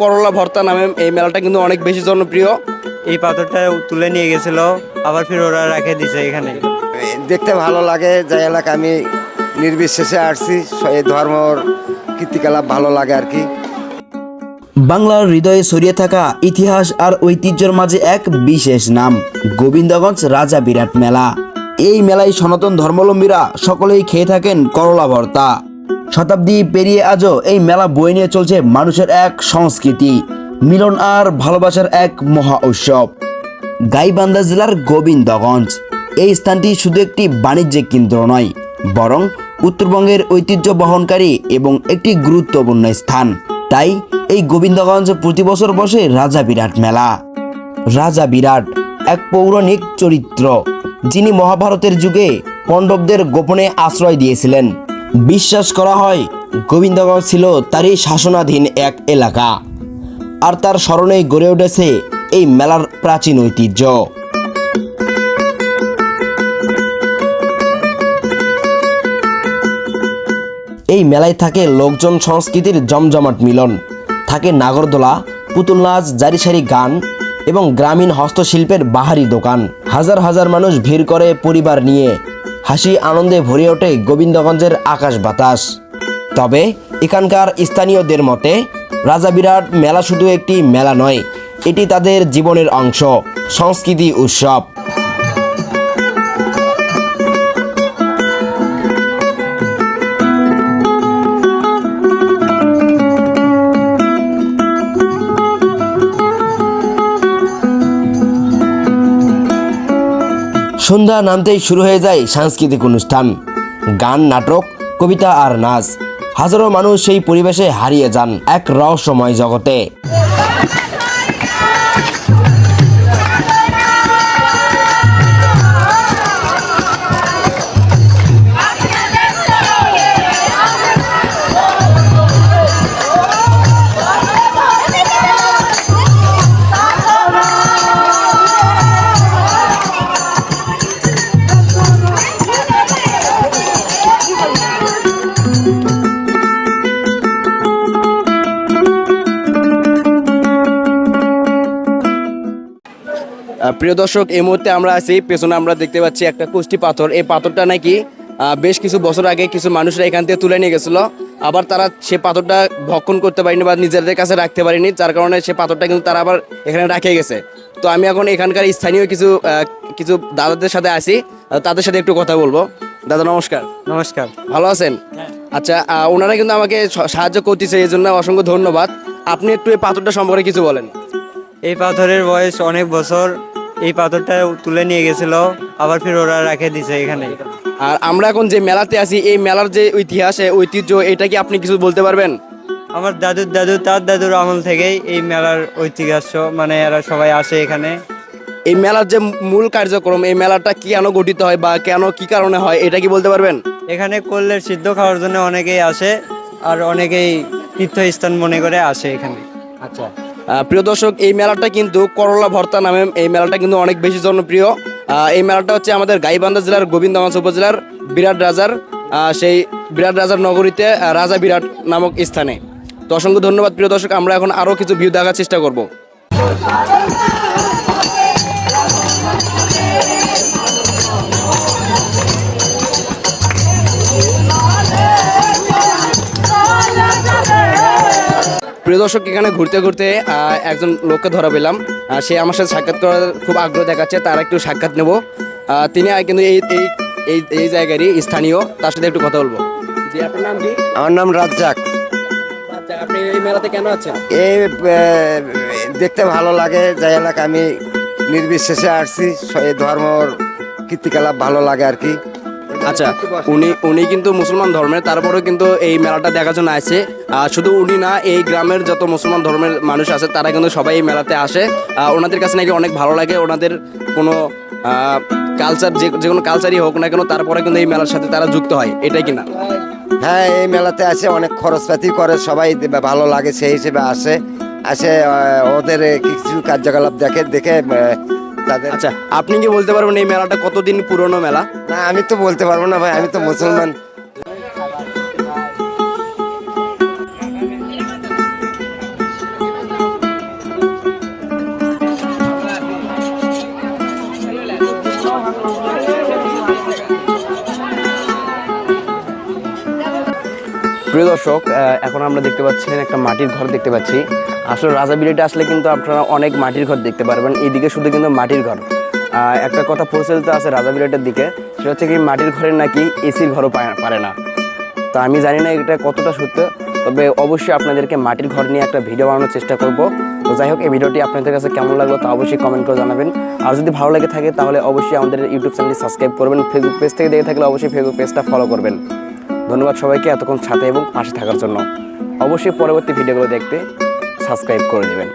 করলা ভর্তা নামে এই মেলাটা কিন্তু অনেক বেশি জনপ্রিয়। এই পাথরটা তুলে নিয়ে গেছিল আবার ফির ওরা রেখে দিছে এখানে। দেখতে ভালো লাগে যাই এলাকা আমি নির্বিশেষে আসছি এই ধর্মর কীর্তিকলাপ ভালো লাগে আর কি। বাংলার হৃদয়ে ছড়িয়ে থাকা ইতিহাস আর ঐতিহ্যের মাঝে এক বিশেষ নাম গোবিন্দগঞ্জ রাজা বিরাট মেলা। এই মেলায় সনাতন ধর্মাবলম্বীরা সকলেই খেয়ে থাকেন করলা ভর্তা। শতাব্দী পেরিয়ে আজও এই মেলা বয়ে নিয়ে চলছে মানুষের এক সংস্কৃতি, মিলন আর ভালোবাসার এক মহা উৎসব। গাইবান্ধা জেলার গোবিন্দগঞ্জ, এই স্থানটি শুধু একটি বাণিজ্যিক কেন্দ্র নয়, বরং উত্তরবঙ্গের ঐতিহ্য বহনকারী এবং একটি গুরুত্বপূর্ণ স্থান। তাই এই গোবিন্দগঞ্জ প্রতি বছর বসে রাজা বিরাট মেলা। রাজা বিরাট এক পৌরাণিক চরিত্র, যিনি মহাভারতের যুগে পণ্ডবদের গোপনে আশ্রয় দিয়েছিলেন। বিশ্বাস করা হয় গোবিন্দগঞ্জ ছিল তারই শাসনাধীন এক এলাকা। আর তার স্মরণেই গড়ে উঠেছে এই মেলার প্রাচীন ঐতিহ্য। এই মেলায় থাকে লোকজন সংস্কৃতির জমজমাট মিলন। থাকে নাগরদোলা পুতুল নাচ জারি সারি গান এবং গ্রামীণ হস্তশিল্পের বাহারি দোকান। হাজার হাজার মানুষ ভিড় করে পরিবার নিয়ে হাসি আনন্দে ভরে ওঠে গোবিন্দগঞ্জের আকাশ বাতাস। তবে এখানকার স্থানীয়দের মতে, রাজা বিরাট মেলা শুধু একটি মেলা নয়, এটি তাদের জীবনের অংশ, সংস্কৃতি উৎসব। সন্ধ্যা নামতেই শুরু হয়ে যায় সাংস্কৃতিক অনুষ্ঠান। গান, নাটক, কবিতা আর নাচ। হাজারো মানুষ সেই পরিবেশে হারিয়ে যান এক রহস্যময় জগতে। প্রিয় দর্শক এই মুহূর্তে আমরা আছি। পেছনে আমরা দেখতে পাচ্ছি একটা কুষ্টি পাথর। এই পাথরটা নাকি বেশ কিছু বছর আগে কিছু মানুষরা এখান থেকে তুলে নিয়ে গেছিল। আবার তারা সে পাথরটা ভক্ষণ করতে পারেনি বা নিজেদের কাছে রাখতে পারেনি। যার কারণে সে পাথরটা কিন্তু তারা আবার এখানে রাখে গেছে। তো আমি এখন এখানকার স্থানীয় কিছু কিছু দাদাদের সাথে আহ, তাদের সাথে একটু কথা বলব। দাদা নমস্কার। নমস্কার। ভালো আছেন? আচ্ছা ওনারা কিন্তু আমাকে সাহায্য করতেছে এই জন্য অসংখ্য ধন্যবাদ। আপনি একটু এই পাথরটা সম্পর্কে কিছু বলেন। এই পাথরের বয়স অনেক বছর। এই পাথরটা তুলে নিয়ে গেছিল আবার ফির ওরা রেখে দিছে এখানে। আর আমরা এখন যে মেলাতে আছি এই মেলার যে ইতিহাস ঐতিহ্য এটা কি আপনি কিছু বলতে পারবেন? আমার দাদুর দাদু তার দাদুর আমল থেকেই এই মেলার ঐতিহাস্য মানে এরা সবাই আসে এখানে। এই মেলার যে মূল কার্যক্রম এই মেলাটা কেন গঠিত হয় বা কেন কি কারণে হয় এটা কি বলতে পারবেন? এখানে করলের সিদ্ধ খাওয়ার জন্য অনেকেই আসে আর অনেকেই তীর্থস্থান মনে করে আসে এখানে। আচ্ছা। প্রিয় দর্শক, এই মেলাটা কিন্তু করলা ভর্তা নামে এই মেলাটা কিন্তু অনেক বেশি জনপ্রিয়। এই মেলাটা হচ্ছে আমাদের গাইবান্ধা জেলার গোবিন্দগঞ্জ উপজেলার বিরাট রাজার সেই বিরাট রাজার নগরীতে রাজা বিরাট নামক স্থানে। তো অসংখ্য ধন্যবাদ প্রিয় দর্শক, আমরা এখন আরও কিছু ভিউ দেখার চেষ্টা করব। প্রিয় দর্শক এখানে ঘুরতে ঘুরতে একজন লোককে ধরা পেলাম। সে আমার সাথে সাক্ষাৎ করার খুব আগ্রহ দেখাচ্ছে তার একটু সাক্ষাৎ নেব। তিনি কিন্তু এই এই এই এই জায়গারই স্থানীয় তার সাথে একটু কথা বলব। জি আপনার নাম কি? আমার নাম রাজ্জাক। আচ্ছা আপনি এই মেলাতে কেন আছেন? এই দেখতে ভালো লাগে যাই এলাকা আমি নির্বিশেষে আসছি এই ধর্মর কীর্তিকলাপ ভালো লাগে আর কি। আচ্ছা উনি উনি কিন্তু মুসলমান ধর্মের, তারপরেও কিন্তু এই মেলাটা দেখার জন্য আসে। আর শুধু উনি না, এই গ্রামের যত মুসলমান ধর্মের মানুষ আছে, তারা কিন্তু সবাই এই মেলাতে আসে। ওনাদের কাছে নাকি অনেক ভালো লাগে, ওনাদের কোনো কালচার যে যে কোনো কালচারই হোক না কেন, তারপরে কিন্তু এই মেলার সাথে তারা যুক্ত হয়, এটাই কিনা হ্যাঁ এই মেলাতে আসে, অনেক খরচপাতি করে, সবাই ভালো লাগে সেই হিসেবে আসে। আসে ওদের কিছু কার্যকলাপ দেখে দেখে তাদের আচ্ছা আপনি কি বলতে পারবেন এই মেলাটা কতদিন পুরনো মেলা? না আমি তো বলতে পারব না ভাই আমি তো মুসলমান। প্রিয় দর্শক এখন আমরা দেখতে পাচ্ছেন একটা মাটির ঘর দেখতে পাচ্ছি। আসলে রাজা বিলেটে আসলে কিন্তু আপনারা অনেক মাটির ঘর দেখতে পারবেন। এইদিকে শুধু কিন্তু মাটির ঘর। একটা কথা প্রচলিত আছে রাজা বিলেটের দিকে, সেটা হচ্ছে কি মাটির ঘরে নাকি এসির ঘরও পারে না। তো আমি জানি না এটা কতটা সত্য, তবে অবশ্যই আপনাদেরকে মাটির ঘর নিয়ে একটা ভিডিও বানানোর চেষ্টা করব। তো যাই হোক, এই ভিডিওটি আপনাদের কাছে কেমন লাগল তা অবশ্যই কমেন্ট করে জানাবেন। আর যদি ভালো লাগে থাকে, তাহলে অবশ্যই আমাদের ইউটিউব চ্যানেলটি সাবস্ক্রাইব করবেন। ফেসবুক পেজ থেকে দেখে থাকলে অবশ্যই ফেসবুক পেজটা ফলো করবেন। ধন্যবাদ সবাইকে এতক্ষণ সাথে এবং পাশে থাকার জন্য। অবশ্যই পরবর্তী ভিডিওগুলো দেখতে সাবস্ক্রাইব করে দেবেন।